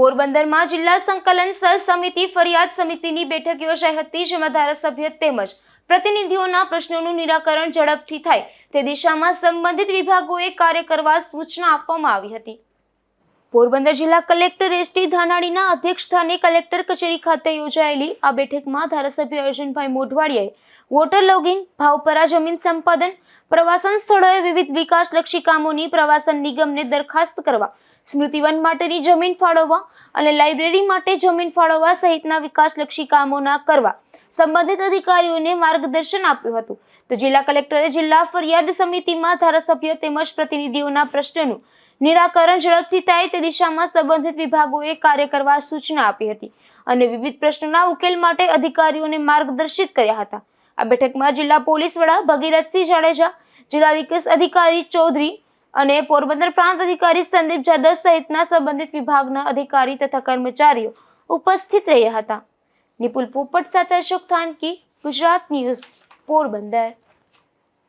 પોરબંદરમાં જિલ્લા સંકલન સહ સમિતિ ફરિયાદ સમિતિની બેઠક યોજાઈ હતી, જેમાં ધારાસભ્ય તેમજ પ્રતિનિધિઓના પ્રશ્નોનું નિરાકરણ ઝડપથી થાય તે દિશામાં સંબંધિત વિભાગોએ કાર્ય કરવા સૂચના આપવામાં આવી હતી. પોરબંદર જિલ્લા કલેક્ટર એસ ટી ધાનાણીના અધ્યક્ષસ્થાને કલેક્ટર કચેરી ખાતે યોજાયેલી આ બેઠકમાં ધારાસભ્ય અર્જુનભાઈ મોઢવાડિયાએ વોટર લોગિંગ ભાવપરા જમીન સંપાદન, પ્રવાસન સ્થળોએ વિવિધ વિકાસલક્ષી કામોની પ્રવાસન નિગમને દરખાસ્ત કરવા, સ્મૃતિવન માટેની જમીન ફાળવવા અને લાઇબ્રેરી માટે જમીન ફાળવવા સહિતના વિકાસલક્ષી કામોના કરવા સંબંધિત અધિકારીઓને માર્ગદર્શન આપ્યું હતું. તો જિલ્લા કલેક્ટરે જિલ્લા ફરિયાદ સમિતિમાં ધારાસભ્ય તેમજ પ્રતિનિધિઓના પ્રશ્નનું નિરાકરણ ઝડપથી થાય તે દિશામાં સંબંધિત વિભાગોએ કાર્ય કરવા સૂચના આપી હતી અને વિવિધ પ્રશ્નોના ઉકેલ માટે અધિકારીઓને માર્ગદર્શિત કર્યા હતા. આ બેઠકમાં જિલ્લા પોલીસ વડા ભગીરથસિંહ જાડેજા, જિલ્લા વિકાસ અધિકારી ચૌધરી અને પોરબંદર પ્રાંત અધિકારી સંદીપ જાદવ સહિતના સંબંધિત વિભાગના અધિકારી તથા કર્મચારીઓ ઉપસ્થિત રહ્યા હતા. નિપુલ પોપટ સાથે અશોક થાનકી, ગુજરાત ન્યૂઝ, પોરબંદર.